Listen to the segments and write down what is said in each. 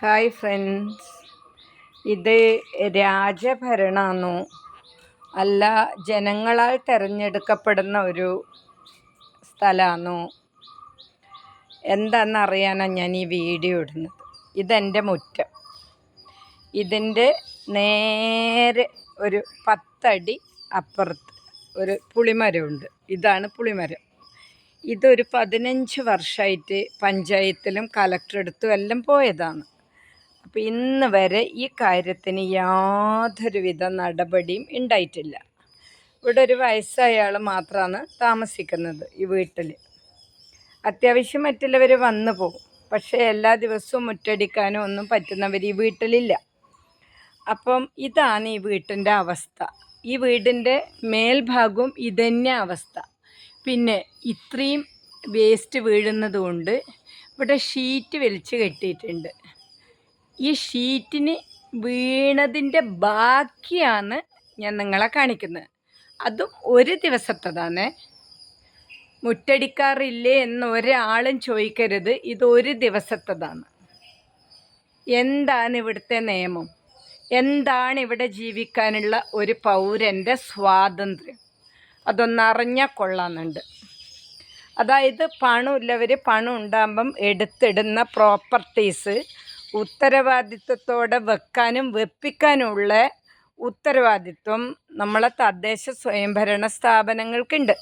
Hi friends. ഇത് രാജഭരണമാണോ അല്ല ജനങ്ങളാൽ തിരഞ്ഞെടുക്കപ്പെടുന്ന ഒരു സ്ഥലമാണോ എന്താണെന്നറിയാനാണ് ഞാൻ ഈ വീഡിയോ ഇടുന്നത്. ഇതെന്റെ മുറ്റം. ഇതിന്റെ നേരെ ഒരു പത്തടി അപ്പുറത്ത് ഒരു പുളിമരമുണ്ട്. ഇതാണ് പുളിമരം. ഇതൊരു പതിനഞ്ച് വർഷമായിട്ട് പഞ്ചായത്തിലും കലക്ടറെടുത്തും എല്ലാം പോയതാണ്. അപ്പോൾ ഇന്ന് വരെ ഈ കാര്യത്തിന് യാതൊരുവിധ നടപടിയും ഉണ്ടായിട്ടില്ല ഇവിടെ ഒരു വയസ്സായ മാത്രമാണ് താമസിക്കുന്നത് ഈ വീട്ടിൽ അത്യാവശ്യം മറ്റുള്ളവർ വന്നു പോകും. പക്ഷേ എല്ലാ ദിവസവും മുറ്റടിക്കാനോ ഒന്നും പറ്റുന്നവർ ഈ വീട്ടിലില്ല. അപ്പം ഇതാണ് ഈ വീട്ടിന്റെ അവസ്ഥ. ഈ വീടിന്റെ മേൽഭാഗവും ഇതന്നെ അവസ്ഥ. പിന്നെ ഇത്രയും വേസ്റ്റ് വീഴുന്നതുകൊണ്ട് ഇവിടെ ഷീറ്റ് വലിച്ചു കെട്ടിയിട്ടുണ്ട്. ഈ ഷീറ്റിന് വീണതിന്റെ ബാക്കിയാണ് ഞാൻ നിങ്ങളെ കാണിക്കുന്നത്. അതും ഒരു ദിവസത്തതാണ്. മുറ്റടിക്കാറില്ലേ എന്ന് ഒരാളും ചോദിക്കരുത്. ഇത് ഒരു ദിവസത്തതാണ്. എന്താണ് ഇവിടുത്തെ നിയമം? എന്താണ് ഇവിടെ ജീവിക്കാനുള്ള ഒരു പൗരന്റെ സ്വാതന്ത്ര്യം? അതൊന്നറിഞ്ഞാൽ കൊള്ളാമെന്നുണ്ട്. അതായത് പണമില്ലവർ പണം ഉണ്ടാകുമ്പം എടുത്തിടുന്ന പ്രോപ്പർട്ടീസ് ഉത്തരവാദിത്വത്തോടെ വെക്കാനും വെപ്പിക്കാനുമുള്ള ഉത്തരവാദിത്വം നമ്മളെ തദ്ദേശ സ്വയംഭരണ സ്ഥാപനങ്ങൾക്കുണ്ട്.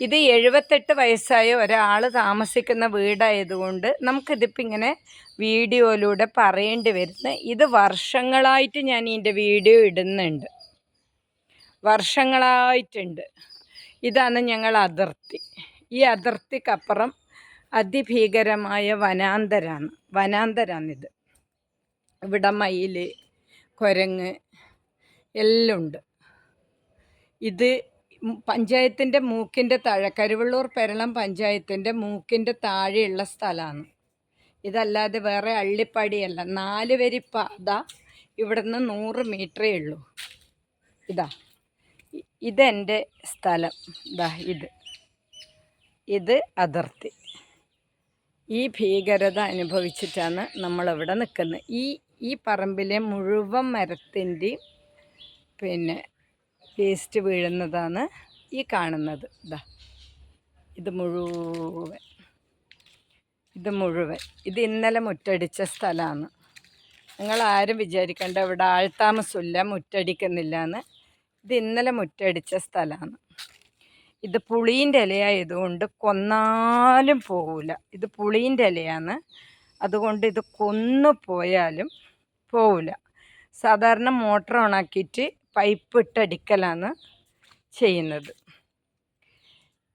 ഇത് എഴുപത്തെട്ട് വയസ്സായ ഒരാൾ താമസിക്കുന്ന വീടായതുകൊണ്ട് നമുക്കിതിപ്പോൾ ഇങ്ങനെ വീഡിയോയിലൂടെ പറയേണ്ടി വരുന്നത് ഇത് വർഷങ്ങളായിട്ട് ഞാൻ ഇതിന്റെ വീഡിയോ ഇടുന്നുണ്ട്. വർഷങ്ങളായിട്ടുണ്ട്. ഇതാണ് ഞങ്ങൾ അതിർത്തി. ഈ അതിർത്തിക്കപ്പുറം അതിഭീകരമായ വനാന്തരാണ്. വനാന്തരാണിത്. ഇവിടെ മയിൽ കുരങ്ങ് എല്ലാം ഉണ്ട് ഇത് പഞ്ചായത്തിന്റെ മൂക്കിന്റെ താഴെ കരുവള്ളൂർ പെരളം പഞ്ചായത്തിന്റെ മൂക്കിന്റെ താഴെയുള്ള സ്ഥലമാണ്. ഇതല്ലാതെ വേറെ അള്ളിപ്പടിയല്ല. നാല് വരി പാത ഇവിടുന്ന് നൂറ് മീറ്ററേ ഉള്ളൂ. ഇതാ. ഇതെന്റെ സ്ഥലം. ഇതാ ഇത്. ഇത് അതിർത്തി. ഈ ഭീകരത അനുഭവിച്ചിട്ടാണ് നമ്മളിവിടെ നിൽക്കുന്നത്. ഈ ഈ പറമ്പിലെ മുഴുവൻ മരത്തിന്റെയും പിന്നെ വേസ്റ്റ് വീഴുന്നതാണ് ഈ കാണുന്നത്. ഇതാ ഇത് മുഴുവൻ. ഇത് മുഴുവൻ. ഇത് ഇന്നലെ മുറ്റടിച്ച സ്ഥലമാണ്. നിങ്ങൾ ആരും വിചാരിക്കേണ്ട ഇവിടെ ആൾത്താമസമില്ല മുറ്റടിക്കുന്നില്ല എന്ന്. ഇത് ഇന്നലെ മുറ്റടിച്ച സ്ഥലമാണ്. ഇത് പുളീന്റെ ഇലയായതുകൊണ്ട് കൊന്നാലും പോവില്ല ഇത് പുളീന്റെ ഇലയാണ്. അതുകൊണ്ട് ഇത് കൊന്നു പോയാലും പോവില്ല സാധാരണ മോട്ടർ ഓണാക്കിയിട്ട് പൈപ്പ് ഇട്ടടിക്കലാണ് ചെയ്യുന്നത്.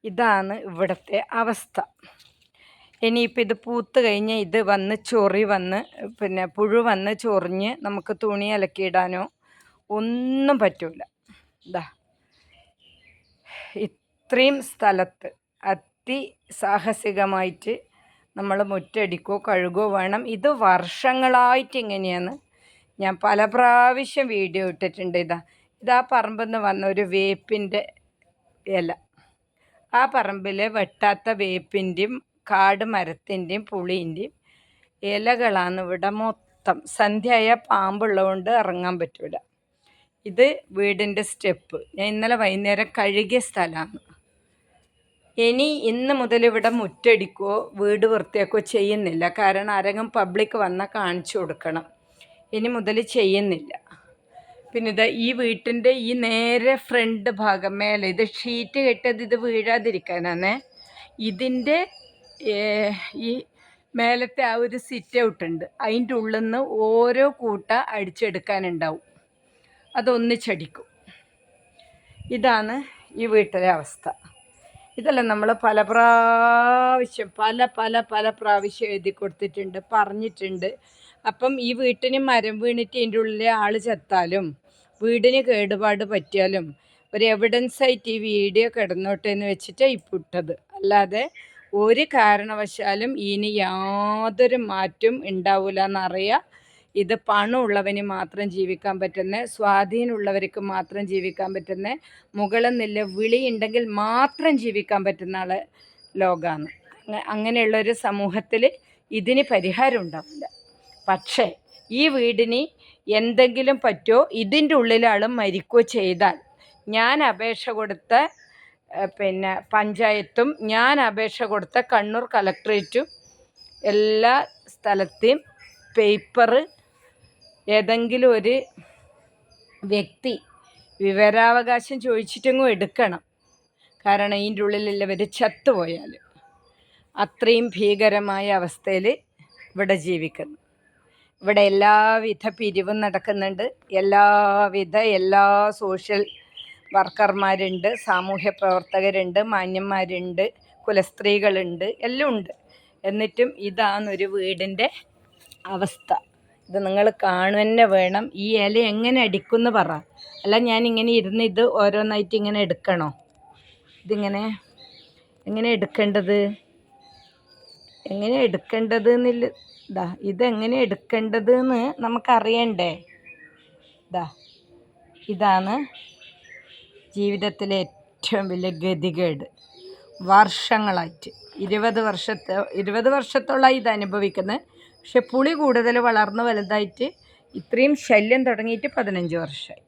ഇതാണ് ഇവിടുത്തെ അവസ്ഥ. ഇനിയിപ്പോൾ ഇത് പൂത്ത് കഴിഞ്ഞ് ഇത് വന്ന് ചൊറി വന്ന് പിന്നെ പുഴു വന്ന് ചൊറിഞ്ഞ് നമുക്ക് തുണി അലക്കിയിടാനോ ഒന്നും പറ്റില്ല ഇതാ ഇത്രയും സ്ഥലത്ത് അതിസാഹസികമായിട്ട് നമ്മൾ മുറ്റടിക്കോ കഴുകോ വേണം. ഇത് വർഷങ്ങളായിട്ട് ഇങ്ങനെയാണ്. ഞാൻ പല പ്രാവശ്യം വീഡിയോ ഇട്ടിട്ടുണ്ട് ഇതാ. ഇതാ പറമ്പിൽ നിന്ന് വന്ന ഒരു വേപ്പിന്റെ ഇല. ആ പറമ്പിൽ വെട്ടാത്ത വേപ്പിന്റെയും കാട് മരത്തിന്റെയും പുളീന്റെയും ഇലകളാണ് ഇവിടെ മൊത്തം. സന്ധ്യയായ പാമ്പുള്ളതുകൊണ്ട് ഇറങ്ങാൻ പറ്റില്ല ഇത് വീടിന്റെ സ്റ്റെപ്പ്. ഞാൻ ഇന്നലെ വൈകുന്നേരം കഴുകിയ സ്ഥലമാണ്. ഇനി ഇന്ന് മുതൽ ഇവിടെ മുറ്റടിക്കുകയോ വീട് വൃത്തിയാക്കുകയോ ചെയ്യുന്നില്ല. കാരണം ആരെങ്കിലും പബ്ലിക് വന്നാൽ കാണിച്ചു കൊടുക്കണം. ഇനി മുതൽ ചെയ്യുന്നില്ല. പിന്നെ ഇത് ഈ വീട്ടിന്റെ ഈ നേരെ ഫ്രണ്ട് ഭാഗം മേലെ ഇത് ഷീറ്റ് കെട്ടിയത് ഇത് വീഴാതിരിക്കാനാണ് ഇതിന്റെ ഈ മേലത്തെ ആ ഒരു സിറ്റ് ഔട്ട് ഉണ്ട്. അതിന്റെ ഉള്ളിൽ നിന്ന് ഓരോ കൂട്ട അടിച്ചെടുക്കാനുണ്ടാവും. അതൊന്നിച്ചടിക്കും. ഇതാണ് ഈ വീട്ടിലെ അവസ്ഥ. ഇതെല്ലാം നമ്മൾ പല പ്രാവശ്യം പല പല പല പ്രാവശ്യം എഴുതി കൊടുത്തിട്ടുണ്ട് പറഞ്ഞിട്ടുണ്ട്. അപ്പം ഈ വീട്ടിന് മരം വീണിട്ട് ഇതിന്റെ ഉള്ളിലെ ആൾ ചത്താലും വീടിന് കേടുപാട് പറ്റിയാലും ഒരു എവിഡൻസ് ആയിട്ട് ഈ വീഡിയോ കിടന്നോട്ടെ എന്ന് വെച്ചിട്ടാണ് ഇപ്പോൾ ഇട്ടത് അല്ലാതെ ഒരു കാരണവശാലും ഇനി യാതൊരു മാറ്റം ഉണ്ടാവില്ല എന്നറിയാം ഇത് പണമുള്ളവന് മാത്രം ജീവിക്കാൻ പറ്റുന്ന സ്വാധീനമുള്ളവർക്ക് മാത്രം ജീവിക്കാൻ പറ്റുന്ന മുകളിൽ വിളിയുണ്ടെങ്കിൽ മാത്രം ജീവിക്കാൻ പറ്റുന്ന ആളെ ലോകമാണ് അങ്ങനെയുള്ളൊരു സമൂഹത്തിൽ ഇതിന് പരിഹാരം ഉണ്ടാവില്ല. പക്ഷേ ഈ വീടിന് എന്തെങ്കിലും പറ്റുമോ ഇതിന്റെ ഉള്ളിലാളും മരിക്കുകയോ ചെയ്താൽ ഞാൻ അപേക്ഷ കൊടുത്ത പിന്നെ പഞ്ചായത്തും ഞാൻ അപേക്ഷ കൊടുത്ത കണ്ണൂർ കളക്ട്രേറ്റും എല്ലാ സ്ഥലത്തെയും പേപ്പറ് ഏതെങ്കിലും ഒരു വ്യക്തി വിവരാവകാശം ചോദിച്ചിട്ടെങ്ങും എടുക്കണം. കാരണം ഇതിന്റെ ഉള്ളിലുള്ളവർ ചത്തുപോയാൽ അത്രയും ഭീകരമായ അവസ്ഥയിൽ ഇവിടെ ജീവിക്കുന്നു. ഇവിടെ എല്ലാവിധ പിരിവും നടക്കുന്നുണ്ട്. എല്ലാവിധ എല്ലാ സോഷ്യൽ വർക്കർമാരുണ്ട് സാമൂഹ്യ പ്രവർത്തകരുണ്ട് മാന്യന്മാരുണ്ട് കുലസ്ത്രീകളുണ്ട് എല്ലാം ഉണ്ട്. എന്നിട്ടും ഇതാണൊരു വീടിന്റെ അവസ്ഥ. ഇത് നിങ്ങൾ കാണുന്നെ വേണം. ഈ ഇല എങ്ങനെ അടിക്കുമെന്ന് പറ. അല്ല ഞാൻ ഇങ്ങനെ ഇരുന്ന് ഇത് ഓരോന്നായിട്ട് ഇങ്ങനെ എടുക്കണോ? ഇതിങ്ങനെ എങ്ങനെ എടുക്കേണ്ടത്? എങ്ങനെ എടുക്കേണ്ടത് എന്നില്ല ഇതാ ഇതെങ്ങനെ എടുക്കേണ്ടത് എന്ന് നമുക്കറിയണ്ടേ? ഇതാ ഇതാണ് ജീവിതത്തിലെ ഏറ്റവും വലിയ ഗതികേട്. വർഷങ്ങളായിട്ട്. ഇരുപത് വർഷത്തെ ഇരുപത് വർഷത്തോളമായി ഇത് അനുഭവിക്കുന്നത് പക്ഷെ പുളി കൂടുതൽ വളർന്ന് വലുതായിട്ട് ഇത്രയും ശല്യം തുടങ്ങിയിട്ട് പതിനഞ്ച് വർഷമായി